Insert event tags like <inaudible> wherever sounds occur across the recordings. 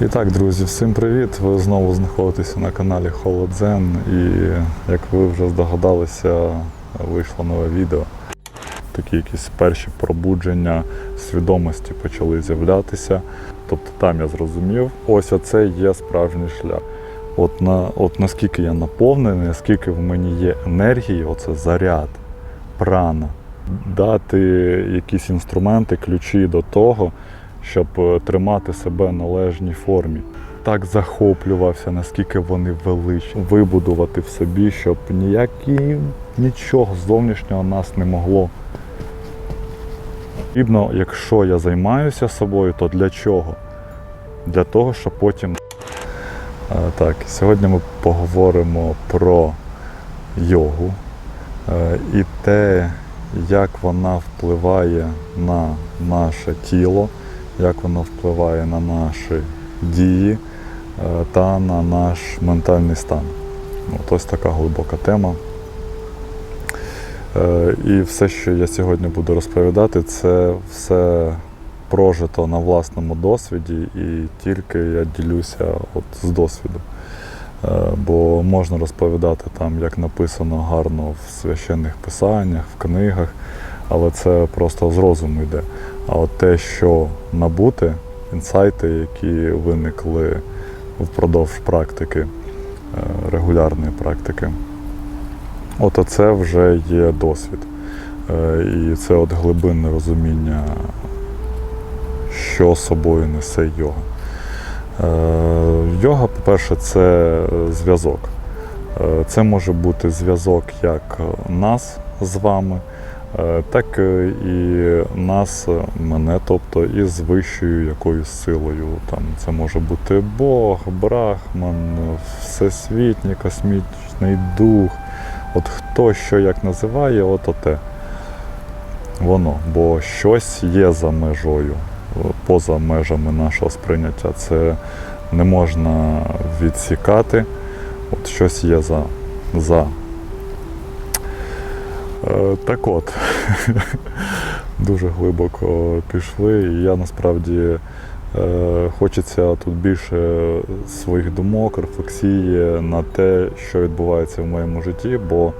І так, друзі, всім привіт! Ви знову знаходитеся на каналі Холодзен. І як ви вже здогадалися, вийшло нове відео. Такі якісь перші пробудження свідомості почали з'являтися. Тобто там я зрозумів, ось оце є справжній шлях. От, на, от наскільки я наповнений, наскільки в мені є енергії, оце заряд, прана, дати якісь інструменти, ключі до того, щоб е, тримати себе належній формі. Так захоплювався, наскільки вони величні, вибудувати в собі, щоб ніякі нічого зовнішнього нас не могло. Потрібно, якщо я займаюся собою, то для чого? Для того, щоб потім. Е, Так, сьогодні ми поговоримо про йогу е, і те, як вона впливає на наше тіло, як вона впливає на наші дії е, та на наш ментальний стан. От ось така глибока тема. Е, І все, що я сьогодні буду розповідати, це все прожито на власному досвіді, і тільки я ділюся от з досвіду. Е, Бо можна розповідати там, як написано гарно в священних писаннях, в книгах, але це просто з розуму йде. А от те, що набути, інсайти, які виникли впродовж практики, е, регулярної практики, от оце вже є досвід. Е, І це от глибинне розуміння, що собою несе йога. Е, Йога, по-перше, це зв'язок. Це може бути зв'язок як нас з вами, так і нас, мене, тобто із вищою якоюсь силою. Там це може бути Бог, Брахман, всесвітній космічний дух. От хто що як називає, от оте. Воно, бо щось є за межою, поза межами нашого сприйняття. Це не можна відсікати. От щось є за. за. Е, так от, <laughs> дуже глибоко пішли, і я насправді е, хочеться тут більше своїх думок, рефлексії на те, що відбувається в моєму житті, бо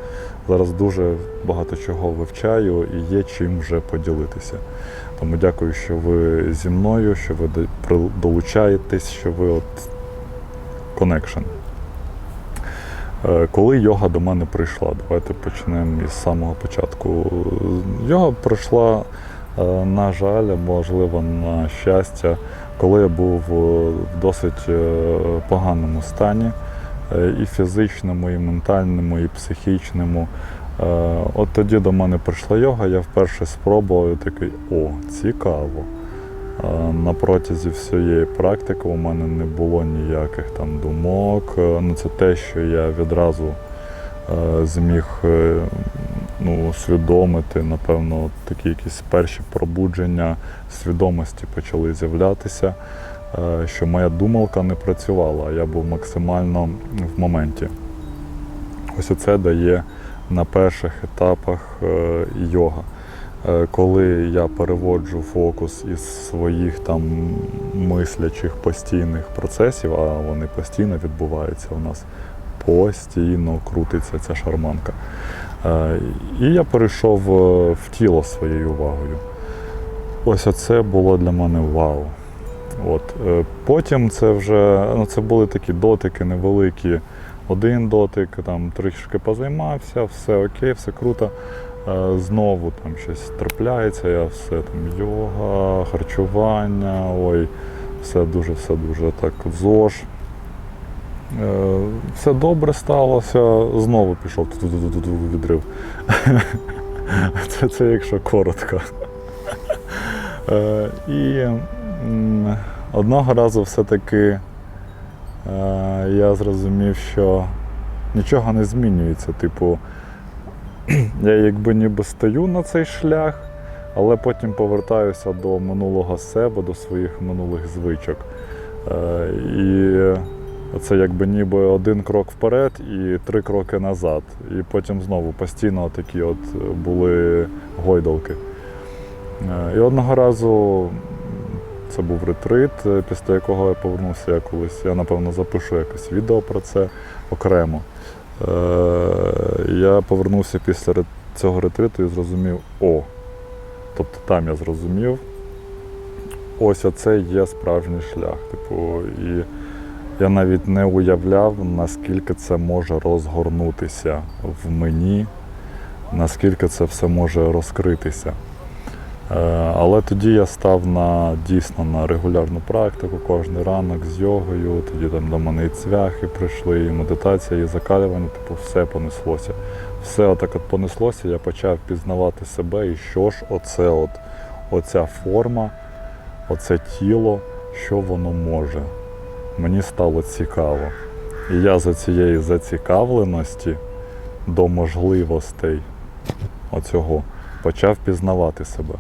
зараз дуже багато чого вивчаю і є чим вже поділитися. Тому дякую, що ви зі мною, що ви долучаєтесь, що ви от connection. Е, Коли йога до мене прийшла, давайте почнемо із самого початку. Йога прийшла, е, на жаль, можливо, на щастя, коли я був е, в досить поганому стані, і фізичному, і ментальному, і психічному. От тоді до мене прийшла йога, я вперше спробував і такий, о, цікаво. На протязі всієї практики у мене не було ніяких там думок. Е, Ну, це те, що я відразу е, зміг е, ну, усвідомити, напевно, такі якісь перші пробудження свідомості почали з'являтися, що моя думалка не працювала, а я був максимально в моменті. Ось це дає на перших етапах йога. Е, Коли я переводжу фокус із своїх там мислячих постійних процесів, а вони постійно відбуваються у нас, постійно крутиться ця шарманка. Е, І я перейшов е, в тіло своєю увагою. Ось оце було для мене вау. От. Потім це вже ну, це були такі дотики невеликі. Один дотик, там трішки позаймався, все окей, все круто. Е, Знову там щось трапляється, я все там йога, харчування, ой, все дуже, все дуже так зож. Е, Все добре сталося, знову пішов відрив. <laughs> Це, це якщо коротко. Е, І одного разу все-таки я зрозумів, що нічого не змінюється. Типу, <clears throat> я якби ніби стою на цей шлях, але потім повертаюся до минулого себе, до своїх минулих звичок. Е, І це якби ніби один крок вперед і три кроки назад. І потім знову постійно такі от були гойдалки. Е, І одного разу Це був ретрит, після якого я повернувся я колись. Я напевно запишу якесь відео про це окремо. Е, Я повернувся після цього ретриту і зрозумів, о, тобто там я зрозумів, ось оце є справжній шлях. Типу, і я навіть не уявляв, наскільки це може розгорнутися в мені, наскільки це все може розкритися. Е, Але тоді я став на дійсно на регулярну практику кожен ранок з йогою. Тоді там до мене і цвяхи прийшли, і медитація, і закалювання, типу, все понеслося. Все отак от понеслося, я почав пізнавати себе, і що ж оце от, оця форма, оце тіло, що воно може. Мені стало цікаво. І я за цієї зацікавленості до можливостей оцього почав пізнавати себе.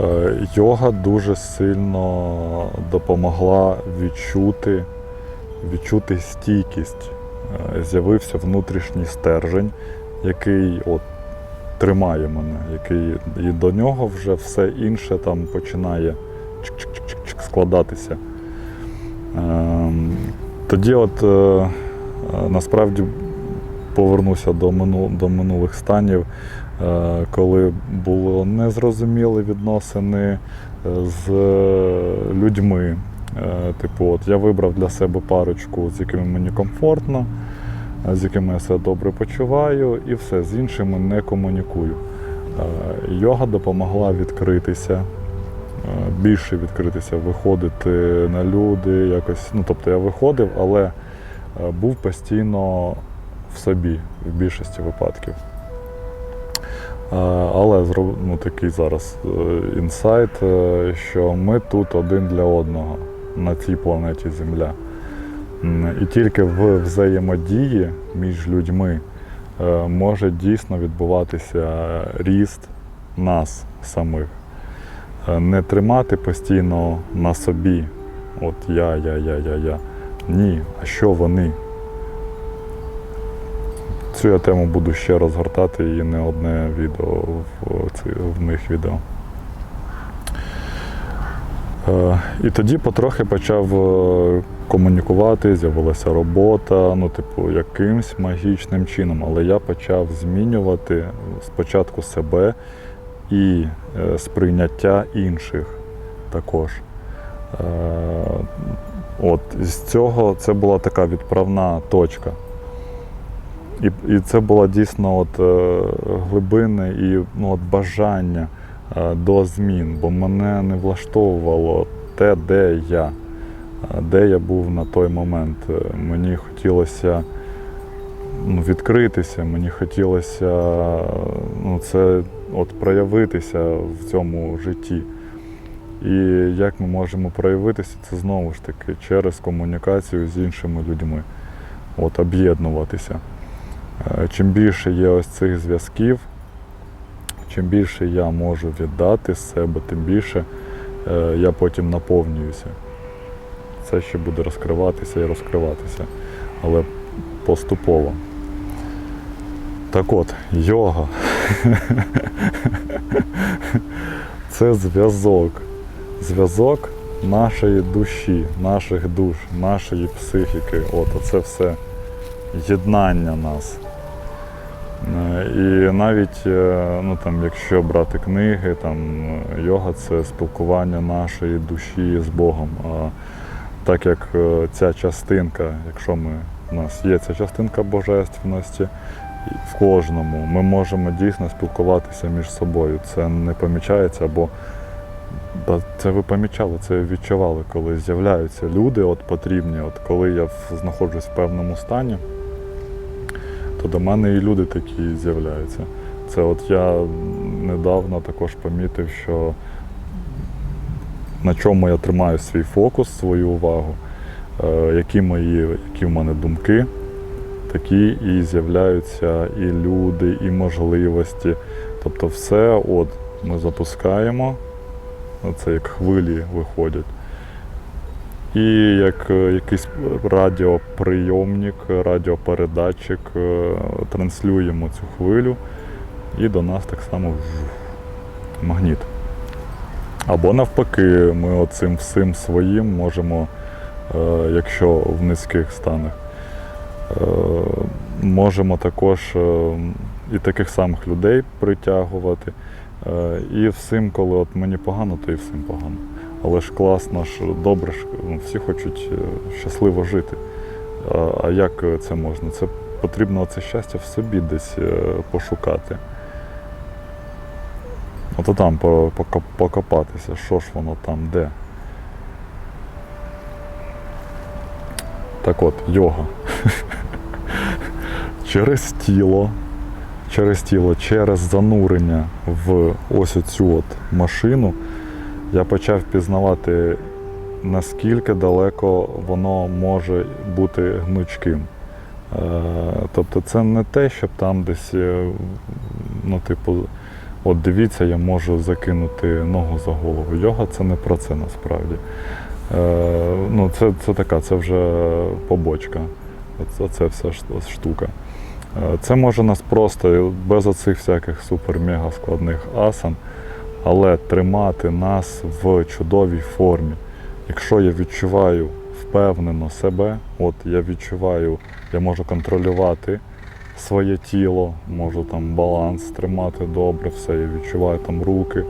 Е, Йога дуже сильно допомогла відчути, відчути стійкість. Е, З'явився внутрішній стержень, який от тримає мене, який і до нього вже все інше там починає складатися. Ем, Тоді, от е, насправді повернуся до, мину, до минулих станів, коли були незрозумілі відносини е, з людьми. Е, Типу, от я вибрав для себе парочку, з якими мені комфортно, е, з якими я себе добре почуваю, і все, з іншими не комунікую. Е, Йога допомогла відкритися, е, більше відкритися, виходити на люди, якось. Ну, тобто я виходив, але е, був постійно в собі в більшості випадків. Е, Але ну, такий зараз е, інсайт, е, що ми тут один для одного на цій планеті Земля. І тільки в взаємодії між людьми може дійсно відбуватися ріст нас самих. Не тримати постійно на собі, от я, я, я, я, я. Ні, а що вони? Цю я тему буду ще розгортати і не одне відео в, ці- в моїх відео. Е, І тоді потрохи почав е, комунікувати, з'явилася робота, ну, типу, якимсь магічним чином. Але я почав змінювати спочатку себе і е, сприйняття інших також. От з цього це була така відправна точка. І, і це було дійсно от, е, глибинне і ну, от бажання е, до змін, бо мене не влаштовувало те, де я, е, де я був на той момент. Мені хотілося ну, відкритися, мені хотілося ну, це от, проявитися в цьому житті. І як ми можемо проявитися, це знову ж таки через комунікацію з іншими людьми, от, об'єднуватися. Е, Чим більше є ось цих зв'язків, чим більше я можу віддати з себе, тим більше е, я потім наповнююся. Це ще буде розкриватися і розкриватися, але поступово. Так от, йога. <laughs> Це зв'язок. Зв'язок нашої душі, наших душ, нашої психіки. От це все єднання нас. І навіть е, ну, там, якщо брати книги, там, йога це спілкування нашої душі з Богом. А так як е, ця частинка, якщо ми, у нас є ця частинка божественності, в кожному ми можемо дійсно спілкуватися між собою. Це не помічається, бо та це ви помічали, це відчували, коли з'являються люди от потрібні, от коли я знаходжусь в певному стані то до мене і люди такі з'являються. Це от я недавно також помітив, що на чому я тримаю свій фокус, свою увагу, е, які мої, які в мене думки, такі і з'являються і люди, і можливості. Тобто все от ми запускаємо, це як хвилі виходять. І як е, якийсь радіоприйомник, радіопередатчик е, транслюємо цю хвилю, і до нас так само магніт. Або навпаки, ми оцим всім своїм можемо, е, якщо в низьких станах, можемо також і таких самих людей притягувати. І всім, коли от мені погано, то і всім погано. Але ж класно, ж добре, ж, ну, всі хочуть е, щасливо жити. А, як це можна? Це потрібно це щастя в собі десь е, пошукати. Ото там покопатися, що ж воно там, де. Так от, йога. <laughs> через тіло, через тіло, через занурення в ось цю от машину я почав пізнавати, наскільки далеко воно може бути гнучким. Е, Тобто це не те, щоб там десь, е, ну, типу, от дивіться, я можу закинути ногу за голову. Йога це не про це насправді. Е, ну, це, це така, це вже побочка. Оце, вся штука. Це може нас просто без оцих всяких супер-мега складних асан, але тримати нас в чудовій формі. Якщо я відчуваю впевнено себе, от я відчуваю, я можу контролювати своє тіло, можу там баланс тримати добре, все, я відчуваю там руки,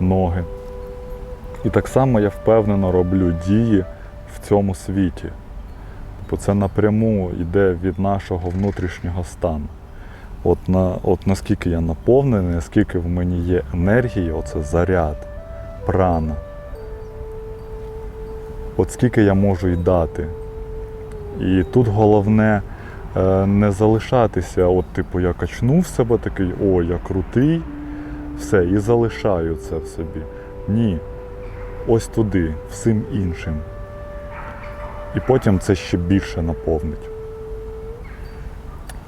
ноги. І так само я впевнено роблю дії в цьому світі. Бо це напряму йде від нашого внутрішнього стану. От, на, от наскільки я наповнений, наскільки в мені є енергії, оце заряд, прана. От скільки я можу й дати. І тут головне е, не залишатися, от, типу, я качнув себе такий, о, я крутий, все, і залишаю це в собі. Ні. Ось туди, всім іншим. І потім це ще більше наповнить.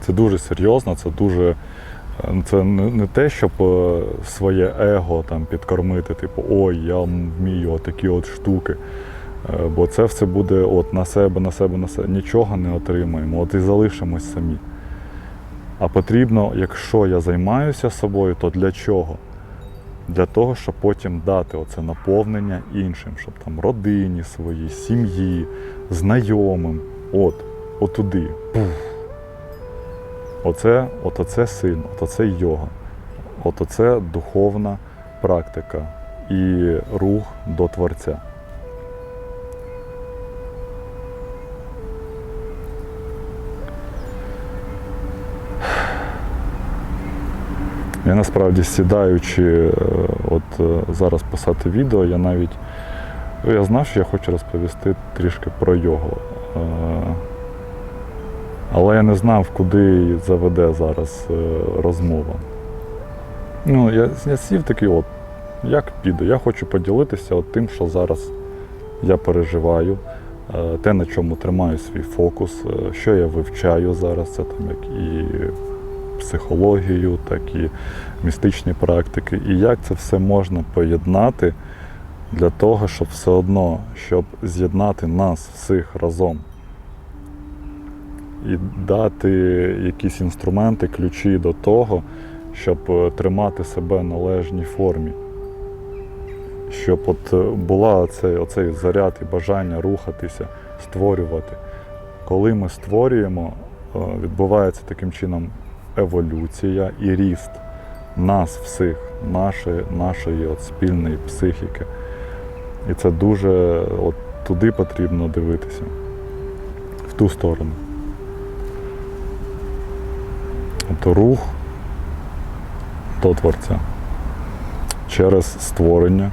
Це дуже серйозно, це дуже. Це не не те, щоб е, своє его там підкормити, типу, ой, я вмію отакі от штуки. Е, Бо це все буде от на себе, на себе, на себе. Нічого не отримаємо, от і залишимось самі. А потрібно, якщо я займаюся собою, то для чого? Для того, щоб потім дати оце наповнення іншим, щоб там родині своїй, сім'ї, знайомим. От, отуди. Пух. Оце, от оце сильно, от оце йога. От оце духовна практика і рух до Творця. Я насправді сідаючи, е, от е, зараз писати відео, я навіть ну, я знав, що я хочу розповісти трішки про його. Але я не знав, куди заведе зараз е, розмова. Ну, я, я сів такий, от, як піде, я хочу поділитися от тим, що зараз я переживаю, е, те, на чому тримаю свій фокус, е, що я вивчаю зараз, це там як і психологію, так і містичні практики, і як це все можна поєднати для того, щоб все одно, щоб з'єднати нас всіх разом і дати якісь інструменти, ключі до того, щоб е, тримати себе в належній формі. Щоб от е, була оцей, оцей заряд і бажання рухатися, створювати. Коли ми створюємо, е, відбувається таким чином еволюція і ріст нас всіх, нашої, нашої от спільної психіки. І це дуже от туди потрібно дивитися, в ту сторону. Тобто рух до Творця через створення,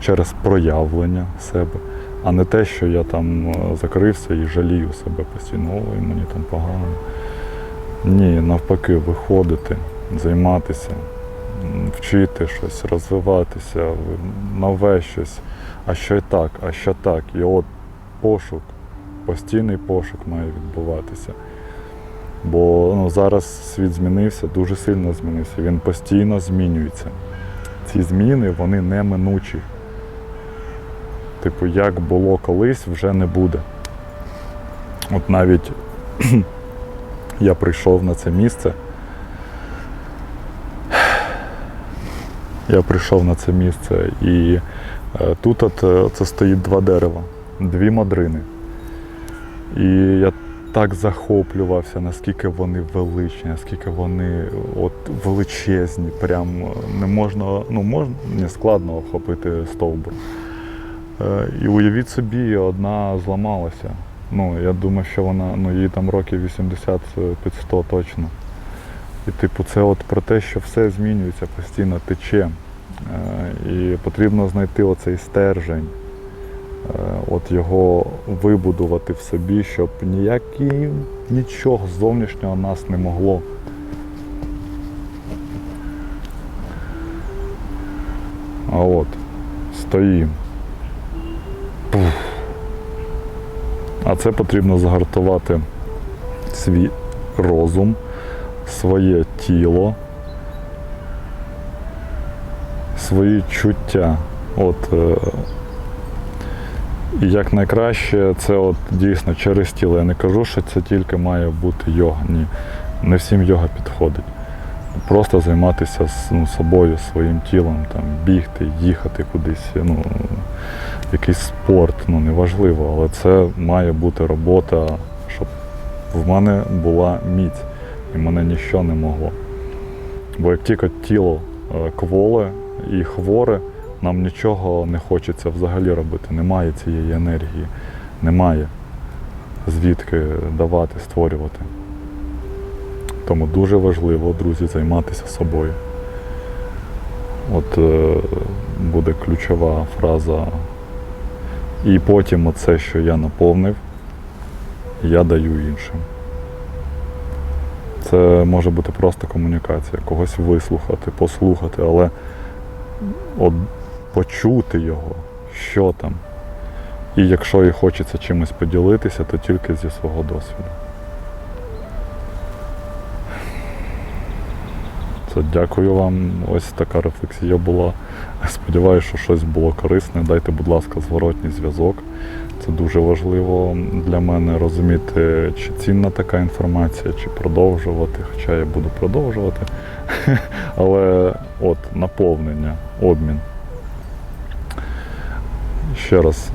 через проявлення себе, а не те, що я там е, закрився і жалію себе постійно, ой, мені там погано. Ні, навпаки, виходити, займатися, вчити щось, розвиватися, нове щось. А що й так, а що так. І от пошук, постійний пошук має відбуватися. Бо ну, зараз світ змінився, дуже сильно змінився. Він постійно змінюється. Ці зміни вони неминучі. Типу, як було колись, вже не буде. От навіть <clears throat> я прийшов на це місце. Я прийшов на це місце і Е, Тут от, е, це стоїть два дерева, дві мадрини. І я так захоплювався, наскільки вони величні, наскільки вони от величезні. Прям е, не можна, ну можна, не складно охопити стовбур. Е, І уявіть собі, одна зламалася. Ну, я думаю, що вона, ну їй там років 80 під 100 точно. І типу, це от про те, що все змінюється, постійно тече. Е, І потрібно знайти оцей стержень, е, от його вибудувати в собі, щоб ніякі, нічого зовнішнього нас не могло. А от, стоїмо. Пух. А це потрібно загартувати свій розум, своє тіло, свої чуття. От, е, як найкраще це от дійсно через тіло. Я не кажу, що це тільки має бути йога. Ні. Не всім йога підходить. Просто займатися ну, собою, своїм тілом, там, бігти, їхати кудись, ну, якийсь спорт, ну неважливо, але це має бути робота, щоб в мене була міць і мене ніщо не могло. Бо як тільки тіло е, кволе і хворе, нам нічого не хочеться взагалі робити. Немає цієї енергії, немає звідки давати, створювати. Тому дуже важливо, друзі, займатися собою. От е, буде ключова фраза. І потім оце, що я наповнив, я даю іншим. Це може бути просто комунікація, когось вислухати, послухати, але от почути його, що там. І якщо і хочеться чимось поділитися, то тільки зі свого досвіду. Це дякую вам. Ось така рефлексія була. Сподіваюся, що щось було корисне. Дайте, будь ласка, зворотній зв'язок. Це дуже важливо для мене розуміти, чи цінна така інформація, чи продовжувати. Хоча я буду продовжувати. <laughs> Але от наповнення, обмін. Ще раз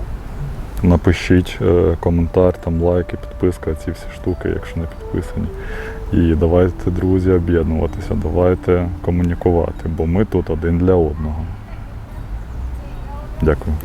напишіть е, коментар, там лайки, підписка, ці всі штуки, якщо не підписані. І давайте, друзі, об'єднуватися, давайте комунікувати, бо ми тут один для одного. Дякую.